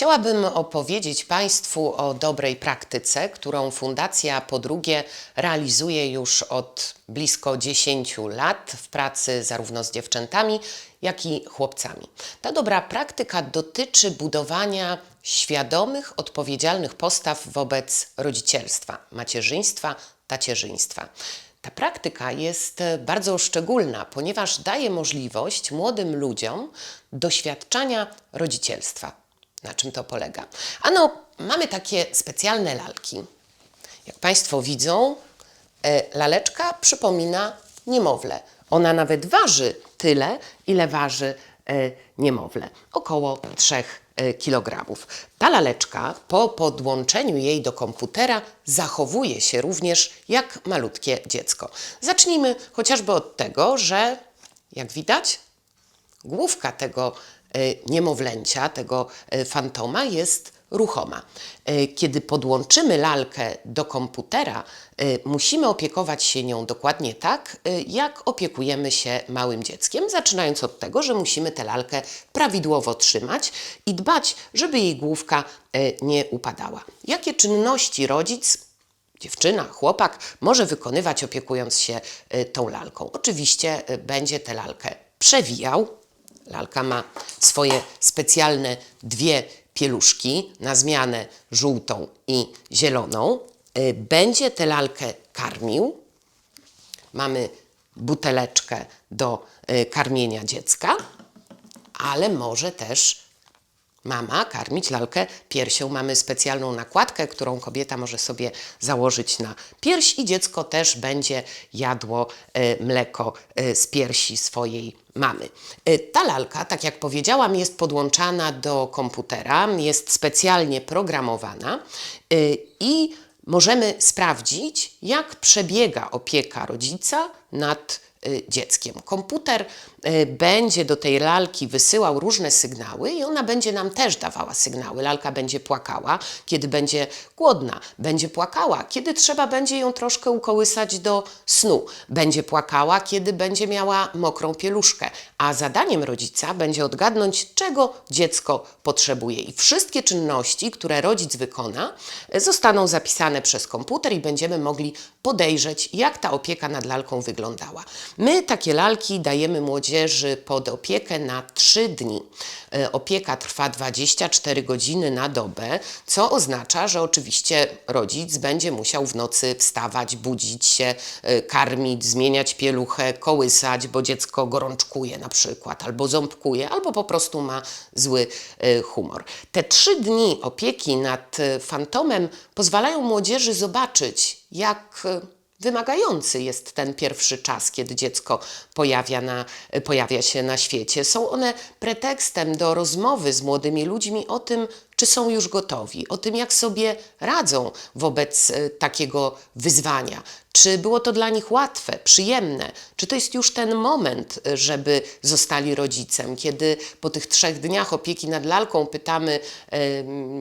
Chciałabym opowiedzieć Państwu o dobrej praktyce, którą Fundacja Podrugie realizuje już od blisko 10 lat w pracy zarówno z dziewczętami, jak i chłopcami. Ta dobra praktyka dotyczy budowania świadomych, odpowiedzialnych postaw wobec rodzicielstwa, macierzyństwa, tacierzyństwa. Ta praktyka jest bardzo szczególna, ponieważ daje możliwość młodym ludziom doświadczania rodzicielstwa. Na czym to polega? Ano, mamy takie specjalne lalki. Jak Państwo widzą, e, laleczka przypomina niemowlę. Ona nawet waży tyle, ile waży e, niemowlę. Około 3 kg. Ta laleczka po podłączeniu jej do komputera zachowuje się również jak malutkie dziecko. Zacznijmy chociażby od tego, że jak widać, główka tego e, niemowlęcia, tego e, fantoma jest ruchoma. E, Kiedy podłączymy lalkę do komputera, e, musimy opiekować się nią dokładnie tak, e, jak opiekujemy się małym dzieckiem, zaczynając od tego, że musimy tę lalkę prawidłowo trzymać i dbać, żeby jej główka e, nie upadała. Jakie czynności rodzic dziewczyna, chłopak może wykonywać opiekując się tą lalką. Oczywiście będzie tę lalkę przewijał. Lalka ma swoje specjalne dwie pieluszki na zmianę żółtą i zieloną. Y, Będzie tę lalkę karmił. Mamy buteleczkę do y, karmienia dziecka, ale może też Mama karmić lalkę piersią. Mamy specjalną nakładkę, którą kobieta może sobie założyć na pierś i dziecko też będzie jadło e, mleko z piersi swojej mamy. E, Ta lalka, tak jak powiedziałam, jest podłączana do komputera, jest specjalnie programowana e, i możemy sprawdzić, jak przebiega opieka rodzica nad dzieckiem. Komputer y, będzie do tej lalki wysyłał różne sygnały i ona będzie nam też dawała sygnały. Lalka będzie płakała, kiedy będzie głodna, będzie płakała, kiedy trzeba będzie ją troszkę ukołysać do snu, będzie płakała, kiedy będzie miała mokrą pieluszkę, a zadaniem rodzica będzie odgadnąć, czego dziecko potrzebuje. I wszystkie czynności, które rodzic wykona, y, zostaną zapisane przez komputer i będziemy mogli podejrzeć, jak ta opieka nad lalką wyglądała. My takie lalki dajemy młodzieży pod opiekę na 3 dni. E, Opieka trwa 24 godziny na dobę, co oznacza, że oczywiście rodzic będzie musiał w nocy wstawać, budzić się, e, karmić, zmieniać pieluchę, kołysać, bo dziecko gorączkuje na przykład, albo ząbkuje, albo po prostu ma zły e, humor. Te trzy dni opieki nad fantomem pozwalają młodzieży zobaczyć, jak wymagający jest ten pierwszy czas, kiedy dziecko pojawia, na, pojawia się na świecie. Są one pretekstem do rozmowy z młodymi ludźmi o tym, czy są już gotowi, o tym, jak sobie radzą wobec e, takiego wyzwania. Czy było to dla nich łatwe, przyjemne? Czy to jest już ten moment, e, żeby zostali rodzicem? Kiedy po tych trzech dniach opieki nad lalką pytamy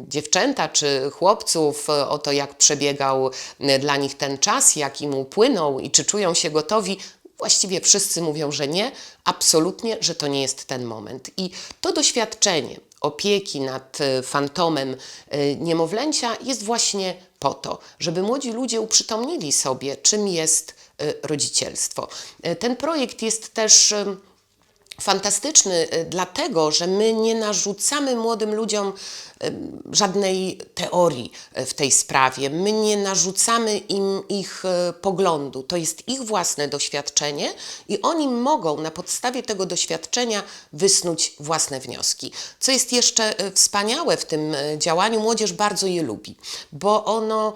dziewczęta czy chłopców e, o to, jak przebiegał dla nich ten czas, jak im upłynął i czy czują się gotowi, Właściwie wszyscy mówią, że nie, absolutnie, że to nie jest ten moment. I to doświadczenie opieki nad e, fantomem e, niemowlęcia jest właśnie po to, żeby młodzi ludzie uprzytomnili sobie, czym jest e, rodzicielstwo. Ten projekt jest też. Fantastyczny, y, dlatego że my nie narzucamy młodym ludziom em, żadnej teorii y, w tej sprawie. My nie narzucamy im ich poglądu. To jest ich własne doświadczenie i oni mogą na podstawie tego doświadczenia wysnuć własne wnioski. Co jest jeszcze wspaniałe w tym działaniu, młodzież bardzo je lubi, bo ono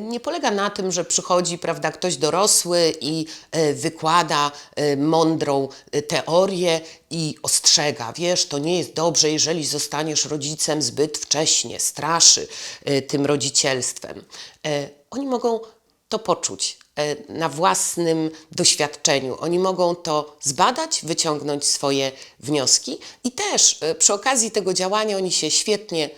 nie polega na tym, że przychodzi prawda, ktoś dorosły i wykłada mądrą e, i ostrzega, wiesz, to nie jest dobrze, jeżeli zostaniesz rodzicem zbyt wcześnie, straszy e, tym rodzicielstwem. E, Oni mogą to poczuć e, na własnym doświadczeniu. Oni mogą to zbadać, wyciągnąć swoje wnioski i też przy okazji tego działania oni się świetnie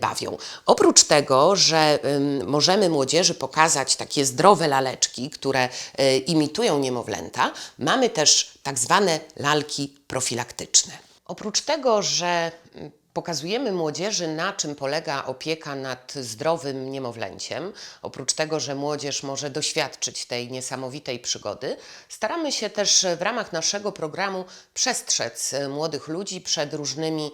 bawią. Oprócz tego, że możemy młodzieży pokazać takie zdrowe laleczki, które e, imitują niemowlęta, mamy też tak zwane lalki profilaktyczne. Oprócz tego, że Pokazujemy młodzieży, na czym polega opieka nad zdrowym niemowlęciem. Oprócz tego, że młodzież może doświadczyć tej niesamowitej przygody, staramy się też w ramach naszego programu przestrzec e, młodych ludzi przed różnymi e,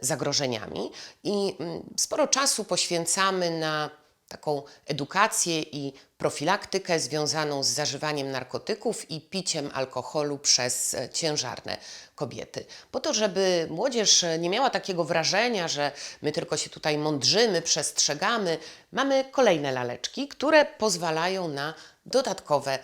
zagrożeniami i mm, sporo czasu poświęcamy na taką edukację i profilaktykę związaną z zażywaniem narkotyków i piciem alkoholu przez e, ciężarne kobiety. Po to, żeby młodzież nie miała takiego wrażenia, że my tylko się tutaj mądrzymy, przestrzegamy, mamy kolejne laleczki, które pozwalają na dodatkowe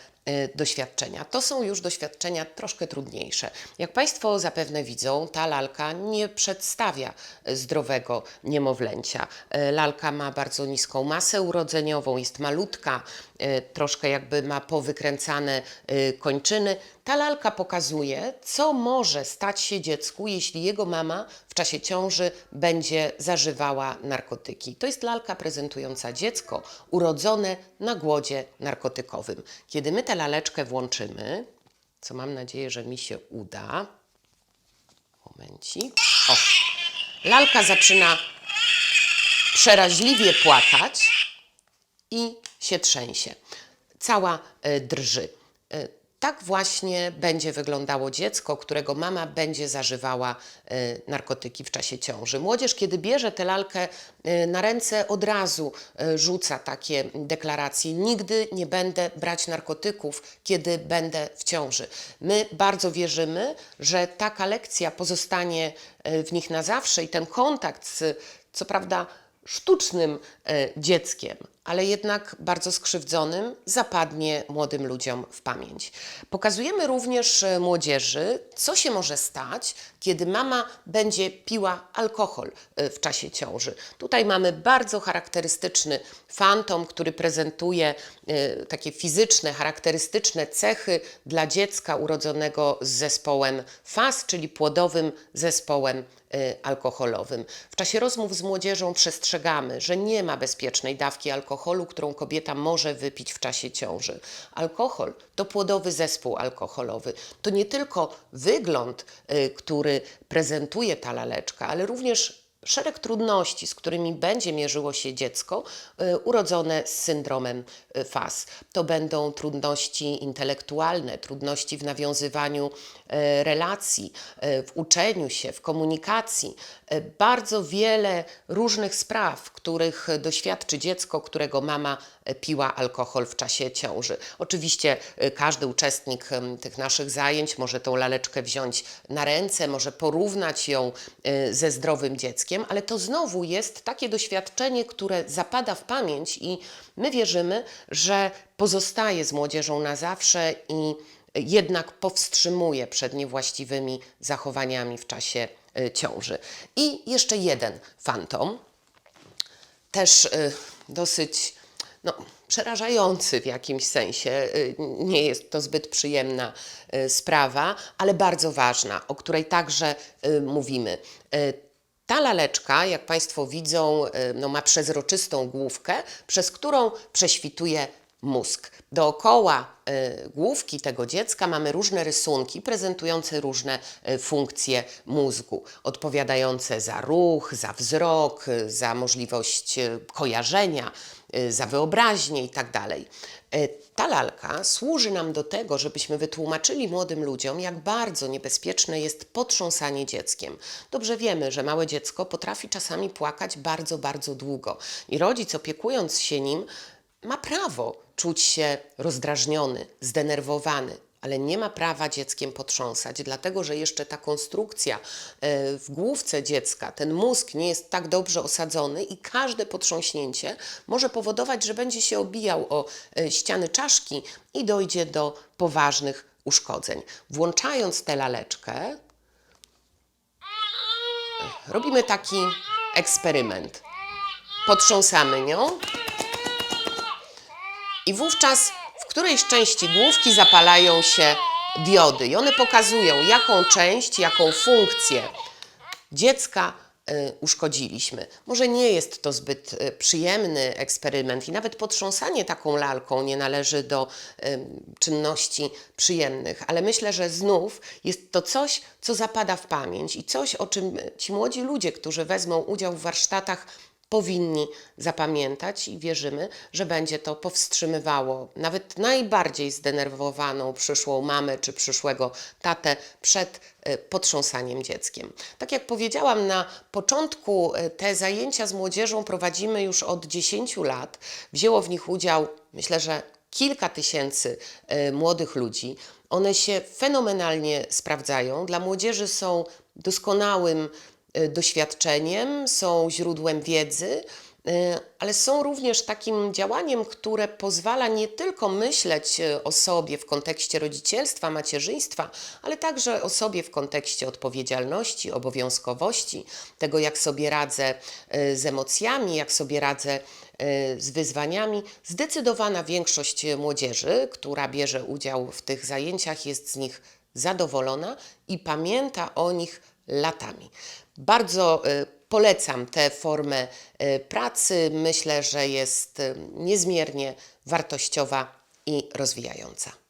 doświadczenia. To są już doświadczenia troszkę trudniejsze. Jak Państwo zapewne widzą, ta lalka nie przedstawia e, zdrowego niemowlęcia. E, Lalka ma bardzo niską masę urodzeniową, jest malutka, e, troszkę jakby ma powykręcane e, kończyny. Ta lalka pokazuje, co może stać się dziecku, jeśli jego mama w czasie ciąży będzie zażywała narkotyki. To jest lalka prezentująca dziecko urodzone na głodzie narkotykowym. Kiedy my tę laleczkę włączymy, co mam nadzieję, że mi się uda. Momencik. O! Lalka zaczyna przeraźliwie płakać i się trzęsie. Cała e, drży. Tak właśnie będzie wyglądało dziecko, którego mama będzie zażywała e, narkotyki w czasie ciąży. Młodzież, kiedy bierze tę lalkę e, na ręce, od razu e, rzuca takie deklaracje: Nigdy nie będę brać narkotyków, kiedy będę w ciąży. My bardzo wierzymy, że taka lekcja pozostanie w nich na zawsze i ten kontakt z, co prawda, sztucznym dzieckiem, ale jednak bardzo skrzywdzonym, zapadnie młodym ludziom w pamięć. Pokazujemy również e, młodzieży, co się może stać, kiedy mama będzie piła alkohol e, w czasie ciąży. Tutaj mamy bardzo charakterystyczny fantom, który prezentuje e, takie fizyczne, charakterystyczne cechy dla dziecka urodzonego z zespołem FAS, czyli płodowym zespołem alkoholowym. W czasie rozmów z młodzieżą przestrzegamy, że nie ma bezpiecznej dawki alkoholu, którą kobieta może wypić w czasie ciąży. Alkohol to płodowy zespół alkoholowy. To nie tylko wygląd, y, który prezentuje ta laleczka, ale również szereg trudności, z którymi będzie mierzyło się dziecko y, urodzone z syndromem y, FAS. To będą trudności intelektualne, trudności w nawiązywaniu y, relacji, w uczeniu się, w komunikacji. Bardzo wiele różnych spraw, których doświadczy dziecko, którego mama piła alkohol w czasie ciąży. Oczywiście każdy uczestnik tych naszych zajęć może tą laleczkę wziąć na ręce, może porównać ją ze zdrowym dzieckiem, ale to znowu jest takie doświadczenie, które zapada w pamięć i my wierzymy, że pozostaje z młodzieżą na zawsze i jednak powstrzymuje przed niewłaściwymi zachowaniami w czasie y, ciąży. I jeszcze jeden fantom, też y, dosyć no, przerażający w jakimś sensie. Y, Nie jest to zbyt przyjemna sprawa, ale bardzo ważna, o której także mówimy. Ta laleczka, jak Państwo widzą, no, ma przezroczystą główkę, przez którą prześwituje mózg. Dookoła y, główki tego dziecka mamy różne rysunki prezentujące różne y, funkcje mózgu, odpowiadające za ruch, za wzrok, y, za możliwość y, kojarzenia, za wyobraźnię itd. Y, Ta lalka służy nam do tego, żebyśmy wytłumaczyli młodym ludziom, jak bardzo niebezpieczne jest potrząsanie dzieckiem. Dobrze wiemy, że małe dziecko potrafi czasami płakać bardzo, bardzo długo i rodzic opiekując się nim ma prawo czuć się rozdrażniony, zdenerwowany, ale nie ma prawa dzieckiem potrząsać, dlatego że jeszcze ta konstrukcja e, w główce dziecka, ten mózg nie jest tak dobrze osadzony i każde potrząśnięcie może powodować, że będzie się obijał o e, ściany czaszki i dojdzie do poważnych uszkodzeń. Włączając tę laleczkę, robimy taki eksperyment. Potrząsamy nią i wówczas którejś części główki zapalają się diody i one pokazują, jaką część, jaką funkcję dziecka y, uszkodziliśmy. Może nie jest to zbyt y, przyjemny eksperyment i nawet potrząsanie taką lalką nie należy do y, czynności przyjemnych, ale myślę, że znów jest to coś, co zapada w pamięć i coś, o czym ci młodzi ludzie, którzy wezmą udział w warsztatach, powinni zapamiętać i wierzymy, że będzie to powstrzymywało nawet najbardziej zdenerwowaną przyszłą mamę czy przyszłego tatę przed e, potrząsaniem dzieckiem. Tak jak powiedziałam na początku, e, te zajęcia z młodzieżą prowadzimy już od 10 lat. Wzięło w nich udział, myślę, że kilka tysięcy e, młodych ludzi. One się fenomenalnie sprawdzają. Dla młodzieży są doskonałym doświadczeniem, są źródłem wiedzy, e, ale są również takim działaniem, które pozwala nie tylko myśleć e, o sobie w kontekście rodzicielstwa, macierzyństwa, ale także o sobie w kontekście odpowiedzialności, obowiązkowości, tego jak sobie radzę z emocjami, jak sobie radzę z wyzwaniami. Zdecydowana większość młodzieży, która bierze udział w tych zajęciach, jest z nich zadowolona i pamięta o nich latami. Bardzo y, polecam tę formę y, pracy. Myślę, że jest y, niezmiernie wartościowa i rozwijająca.